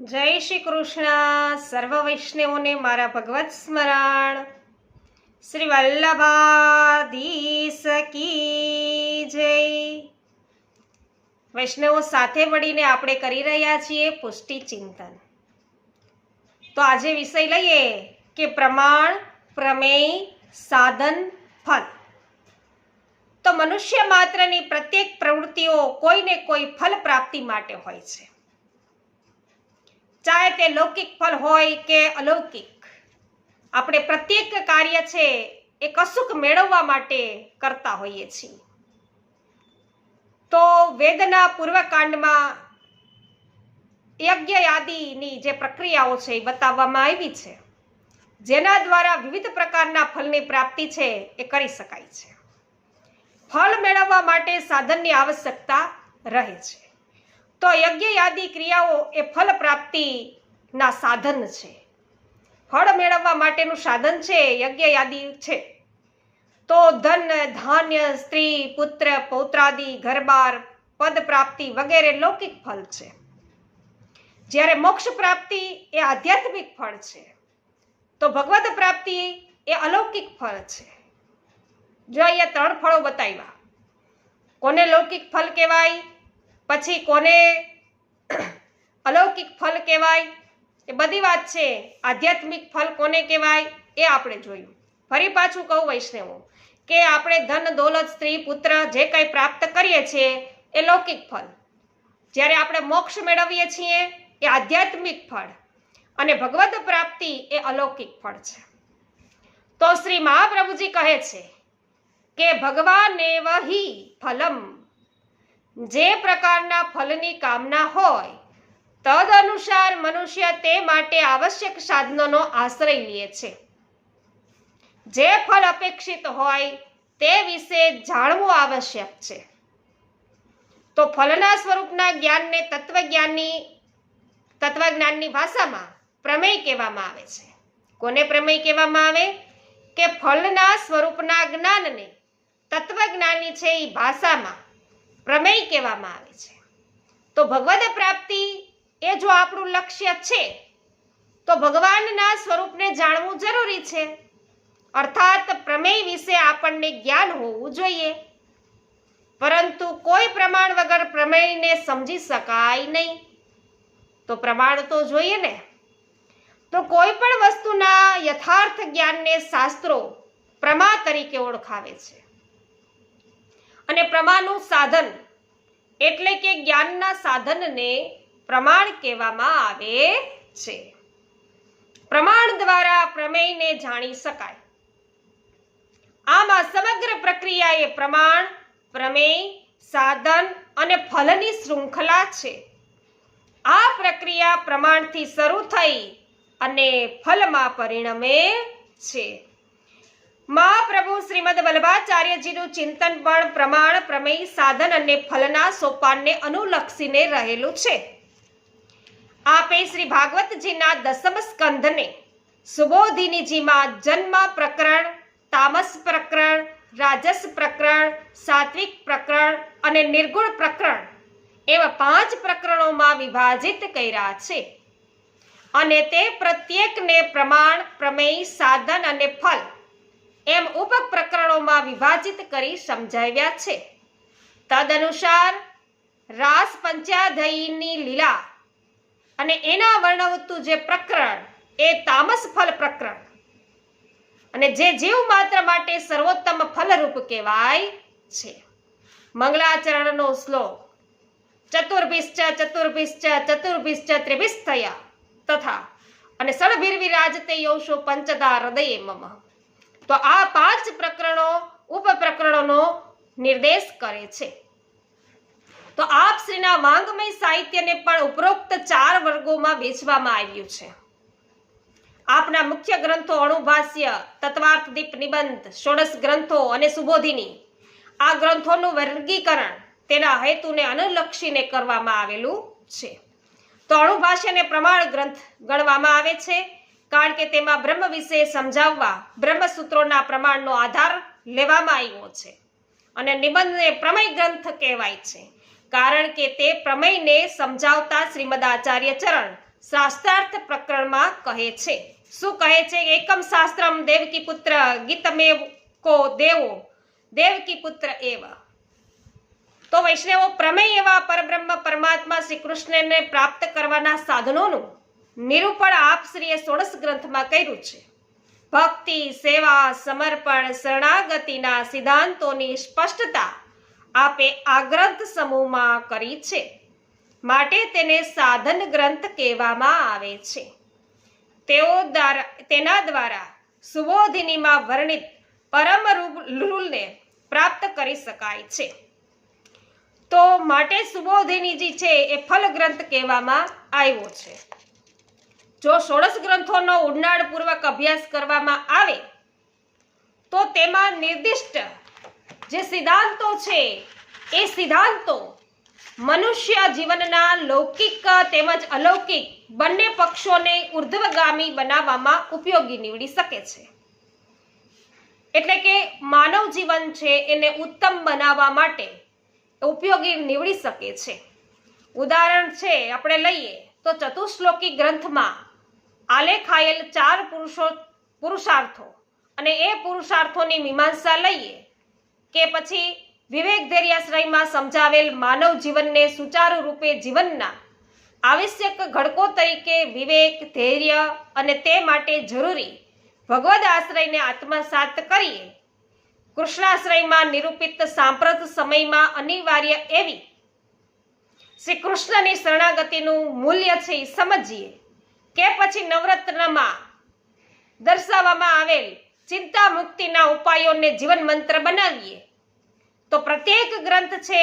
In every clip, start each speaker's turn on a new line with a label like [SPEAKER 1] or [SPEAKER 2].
[SPEAKER 1] જય શ્રી કૃષ્ણ. સર્વ વૈષ્ણવોને મારા ભગવત સ્મરણ. શ્રી વલ્લભાધીશ કી જય. વૈષ્ણવો સાથે મળીને આપણે કરી રહ્યા છીએ પુષ્ટિ ચિંતન. તો આજે વિષય લઈએ કે પ્રમાણ, પ્રમેય, સાધન, ફલ. તો મનુષ્ય માત્રની પ્રત્યેક પ્રવૃત્તિઓ કોઈને કોઈ ફલ પ્રાપ્તિ માટે હોય છે. ચાહે તે લૌકિક ફળ હોય કે અલૌકિક. આપણે પ્રત્યેક કાર્ય છે એ કશુંક મેળવવા માટે કરતા હોઈએ છીએ. તો વેદના પૂર્વકાંડમાં યજ્ઞ આદિની જે પ્રક્રિયાઓ છે એ બતાવવામાં આવી છે. જેના દ્વારા વિવિધ પ્રકારના ફળની પ્રાપ્તિ છે એ કરી શકાય છે. ફળ મેળવવા માટે સાધનની આવશ્યકતા રહે છે. તો યજ્ઞ આદિ ક્રિયાઓ એ ફલ પ્રાપ્તિના સાધન છે. ફળ મેળવવા માટેનું સાધન છે યજ્ઞ આદિ છે. તો ધન, ધાન્ય, સ્ત્રી, પુત્ર, પૌત્રાદિ, ઘરબાર, પદ પ્રાપ્તિ વગેરે લૌકિક ફળ છે. જ્યારે મોક્ષ પ્રાપ્તિ એ આધ્યાત્મિક ફળ છે, તો ભગવત પ્રાપ્તિ એ અલૌકિક ફળ છે. જો અહીંયા ત્રણ ફળો બતાવ્યા. કોને લૌકિક ફળ કહેવાય? પછી કોને અલૌકિક ફળ કહેવાય? એ બધી વાત છે. આધ્યાત્મિક ફળ કોને કહેવાય? એ આપણે જોયું. ફરી પાછું કહું વૈષ્ણવો, કે આપણે ધન, દોલત, સ્ત્રી, પુત્ર જે કંઈ પ્રાપ્ત કરીએ છીએ, એ લૌકિક ફળ. જ્યારે આપણે મોક્ષ મેળવીએ છીએ, એ આધ્યાત્મિક ફળ. અને ભગવત પ્રાપ્તિ એ અલૌકિક ફળ છે. તો શ્રી મહાપ્રભુજી કહે છે કે ભગવાને વહી ફલમ. જે પ્રકારના ફલની કામના હોય તદ અનુસાર મનુષ્ય તે માટે આવશ્યક સાધનોનો આશ્રય લે છે. જે ફળ અપેક્ષિત હોય તે વિશે જાણવું આવશ્યક છે. તો ફલના સ્વરૂપના જ્ઞાનને તત્વજ્ઞાનની તત્વજ્ઞાનની ભાષામાં પ્રમેય કહેવામાં આવે છે. કોને પ્રમેય કહેવામાં આવે? કે ફળના સ્વરૂપના જ્ઞાનને તત્વજ્ઞાની છે એ ભાષામાં પ્રમેય કહેવામાં આવે છે. તો ભગવદ પ્રાપ્તિ એ જો આપણું લક્ષ્ય છે, તો ભગવાનના સ્વરૂપને જાણવું જરૂરી છે. અર્થાત પ્રમેય વિશે આપણને જ્ઞાન હોવું જોઈએ. પરંતુ કોઈ પ્રમાણ વગર પ્રમેયને સમજી શકાય નહીં. તો પ્રમાણ તો જોઈએ ને. તો કોઈ પણ વસ્તુના યથાર્થ જ્ઞાનને શાસ્ત્રો પ્રમા તરીકે ઓળખાવે છે. અને પ્રમાણનું સાધન એટલે કે જ્ઞાનના સાધનને પ્રમાણ કહેવામાં આવે છે. પ્રમાણ દ્વારા પ્રમેયને જાણી શકાય. આમાં સમગ્ર પ્રક્રિયા એ પ્રમાણ, પ્રમેય, સાધન અને ફલની શૃંખલા છે. આ પ્રક્રિયા પ્રમાણથી શરૂ થઈ અને ફલમાં પરિણમે છે. મહાપ્રભુ શ્રીમદ વલ્લભાચાર્યજીનું ચિંતન પણ પ્રમાણ, પ્રમેય, સાધન અને ફલના સોપાનને અનુલક્ષીને રહેલું છે. આપે શ્રી ભાગવતજીના દસમ સ્કંધને સુબોધિનીજીમાં જન્મ પ્રકરણ, તામસ પ્રકરણ, રાજસ પ્રકરણ, સાત્વિક પ્રકરણ અને નિર્ગુણ પ્રકરણ એવા પાંચ પ્રકરણોમાં વિભાજિત કર્યા છે. અને તે પ્રત્યેકને પ્રમાણ, પ્રમેય, સાધન અને ફલ એમ ઉપ પ્રકરણોમાં વિભાજિત કરી સમજાવ્યા છે. તદ અનુસાર રાસ પંચાધયીની લીલા અને એના વર્ણવતું જે પ્રકરણ એ તામસ ફલ પ્રકરણ. અને જે જીવ માત્ર માટે સર્વોત્તમ ફલરૂપ કહેવાય છે. મંગલાચરણનો શ્લોક, ચતુર્ભિશ્ચ ચતુર્ભિશ્ચ ચતુર્ભિશ્ચ ત્રિભિસ્તયા તથા અને સળભીરવિરાજતે યૌશો પંચદા હૃદયે મમ. તો આ પાંચ પ્રકરણો ઉપપ્રકરણોનો નિર્દેશ કરે છે. તો આપશ્રીના વાંગમય સાહિત્યને પણ ઉપરોક્ત ચાર વર્ગોમાં વેચવામાં આવ્યું છે. આપના મુખ્ય ગ્રંથો અણુભાષ્ય તત્વાર્થદીપ નિબંધ, ષોડશ ગ્રંથો અને સુબોધિની. આ ગ્રંથોનું વર્ગીકરણ તેના હેતુને અનુલક્ષીને કરવામાં આવેલું છે. તો અણુભાષ્યને પ્રમાણ ગ્રંથ ગણવામાં આવે છે. કારણ કે તેમાં બ્રહ્મ વિશે સમજાવવા બ્રહ્મસૂત્રોના પ્રમાણનો આધાર લેવામાં આવ્યો છે. અને નિબંધને પ્રમેય ગ્રંથ કહેવાય છે. કારણ કે તે પ્રમેયને સમજાવતા શ્રીમદ આચાર્ય ચરણ શાસ્ત્રાર્થ પ્રકરણમાં કહે છે. શું કહે છે? એકમ શાસ્ત્રમ દેવકી પુત્ર ગીતમેવ કો દેવો, દેવકી પુત્ર એવા. તો વૈષ્ણવો પ્રમેય એવા પરબ્રહ્મ પરમાત્મા શ્રી કૃષ્ણને પ્રાપ્ત કરવાના સાધનોનું નિરૂપણ આપ શ્રીએ ષોડશ ગ્રંથમાં કર્યું છે. ભક્તિ, સેવા, સમર્પણ, શરણાગતિના સિદ્ધાંતોની સ્પષ્ટતા આપે આ ગ્રંથ સમૂહમાં કરી છે. માટે તેને સાધન ગ્રંથ કહેવામાં આવે છે. તેઓ દ્વારા, તેના દ્વારા સુબોધિનીમાં વર્ણિત પરમ રૂલને પ્રાપ્ત કરી શકાય છે. તો માટે સુબોધિનીજી છે એ ફલ ગ્રંથ કહેવામાં આવ્યો છે. જો ષોડશ ગ્રંથોનો ઉડાણપૂર્વક અભ્યાસ કરવામાં આવે, તો તેમાં નિર્દિષ્ટ જે સિદ્ધાંતો છે, એ સિદ્ધાંતો મનુષ્ય જીવનના લૌકિક તેમજ અલૌકિક બંને પક્ષોને ઉર્ધ્વગામી બનાવવામાં ઉપયોગી નીવડી શકે છે. એટલે કે માનવ જીવન છે, એને ઉત્તમ બનાવવા માટે ઉપયોગી નીવડી શકે છે. ઉદાહરણ છે, આપણે લઈએ તો ચતુશ્લોકી ગ્રંથમાં આલેખાયેલ ચાર પુરુષો પુરુષાર્થો અને એ પુરુષાર્થોની મીમાંસા લઈએ કે પછી વિવેક ધૈર્યાશ્રયમાં સમજાવેલ માનવ જીવનને સુચારુ રૂપે જીવનના આવશ્યક ઘડકો તરીકે વિવેક, ધૈર્ય અને તે માટે જરૂરી ભગવદ આશ્રયને આત્મસાત કરીએ. કૃષ્ણાશ્રયમાં નિરૂપિત સાંપ્રત સમયમાં અનિવાર્ય એવી શ્રી કૃષ્ણની શરણાગતિનું મૂલ્ય છે સમજીએ. કે પછી નવરત્નમાં દર્શાવવામાં આવેલ ચિંતા મુક્તિના ઉપાયોને જીવન મંત્ર બનાવીએ. તો પ્રત્યેક ગ્રંથ છે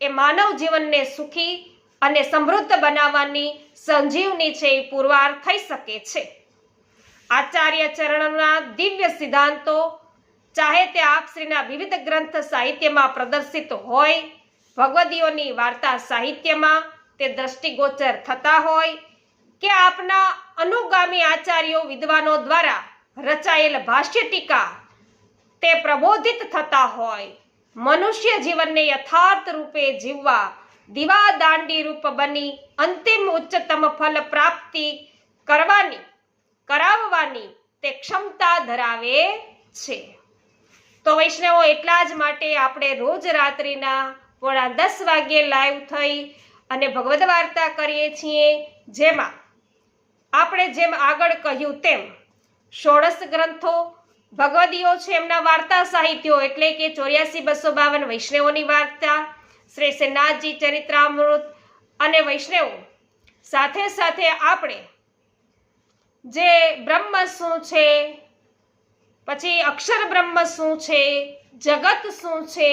[SPEAKER 1] એ માનવ જીવનને સુખી અને સમૃદ્ધ બનાવવાની સંજીવની છે એ પુરવાર થઈ શકે છે. આચાર્ય ચરણના દિવ્ય સિદ્ધાંતો, ચાહે તે આપશ્રીના વિવિધ ગ્રંથ સાહિત્યમાં પ્રદર્શિત હોય, ભગવદીઓની વાર્તા સાહિત્યમાં તે દ્રષ્ટિગોચર થતા હોય કે આપના અનુગામી આચાર્યો વિદ્વાનો દ્વારા રચાયેલ ભાષ્ય ટીકા તે પ્રબોધિત થતા હોય. મનુષ્ય જીવનને યથાર્થ રૂપે જીવવા દીવા દાંડી રૂપ બની અંતિમ ઉચ્ચતમ ફલ પ્રાપ્તિ કરવાની, કરાવવાની તે ક્ષમતા ધરાવે છે. તો વૈષ્ણવો, એટલા જ માટે આપણે રોજ રાત્રિના પોણા દસ વાગ્યે લાઈવ થઈ અને ભગવદ વાર્તા કરીએ છીએ, જેમાં આપણે જેમ આગળ કહ્યું તેમ ષોડશ ગ્રંથો ભગવદીઓ છે, એમના વાર્તા સાહિત્યો એટલે કે ચોર્યાસી બસો બાવન વૈષ્ણવોની વાર્તા, શ્રી શ્રીનાથજી ચરિત્રામૃત અને વૈષ્ણવો. સાથે સાથે આપણે જે બ્રહ્મ શું છે, પછી અક્ષર બ્રહ્મ શું છે, જગત શું છે,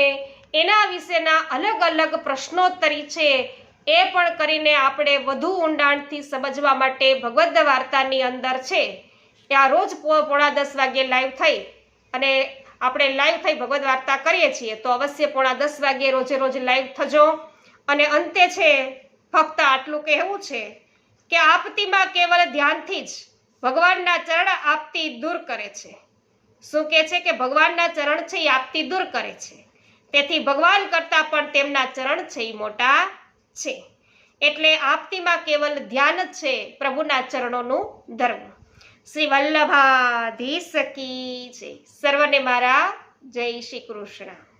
[SPEAKER 1] એના વિશેના અલગ અલગ પ્રશ્નોત્તરી છે એ પણ કરીને આપણે વધુ ઊંડાણથી સમજવા માટે ભગવદ્ વાર્તાની અંદર છે. ત્યાં રોજ પોણા દસ વાગ્યે લાઈવ થઈ અને આપણે લાઈવ થઈ ભગવદ્ વાર્તા કરીએ છીએ, તો અવશ્ય પોણા દસ વાગ્યે રોજે રોજ લાઈવ થજો. અને અંતે છે, ફક્ત આટલું કહેવું છે કે આપતીમાં કેવલ ધ્યાનથી જ ભગવાનના ચરણ આપતી દૂર કરે છે. શું કહે છે કે ભગવાનના ચરણ છે એ આપતી દૂર કરે છે? તેથી ભગવાન કરતાં પણ તેમના ચરણ છે એ મોટા છે. એટલે આપતીમાં કેવલ ધ્યાન જ છે પ્રભુના ચરણોનું ધર્મ. શ્રી વલ્લભાધીશ કી છે સર્વને મારા જય શ્રી કૃષ્ણ.